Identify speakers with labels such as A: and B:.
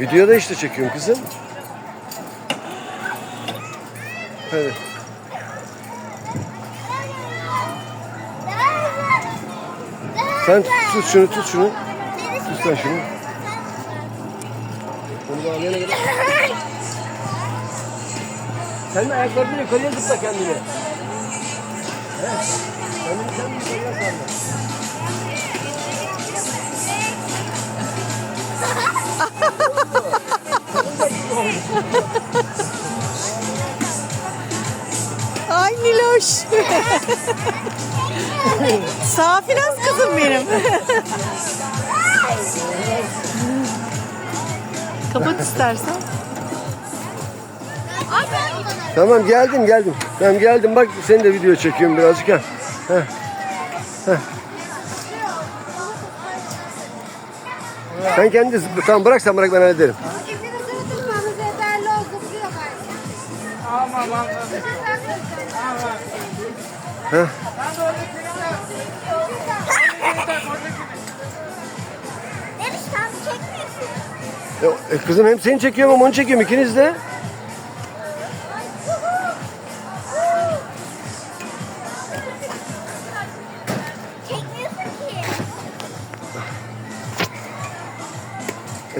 A: Videoda işte çekiyorum kızım. Hadi. Sen tut şunu tut şunu. Tut sen şunu. Onu bağlayana kadar. Sen de ayaklarını yukarıya zıpla kendini.
B: Niloş. Safinaz kızım benim. Kapat istersen.
A: Tamam geldim geldim. Tamam geldim bak seni de video çekiyorum birazcık ha. Sen kendi. Tamam bırak sen bırak ben hallederim. Heh. E, kızım hem seni çekiyorum hem onu çekiyorum ikiniz de.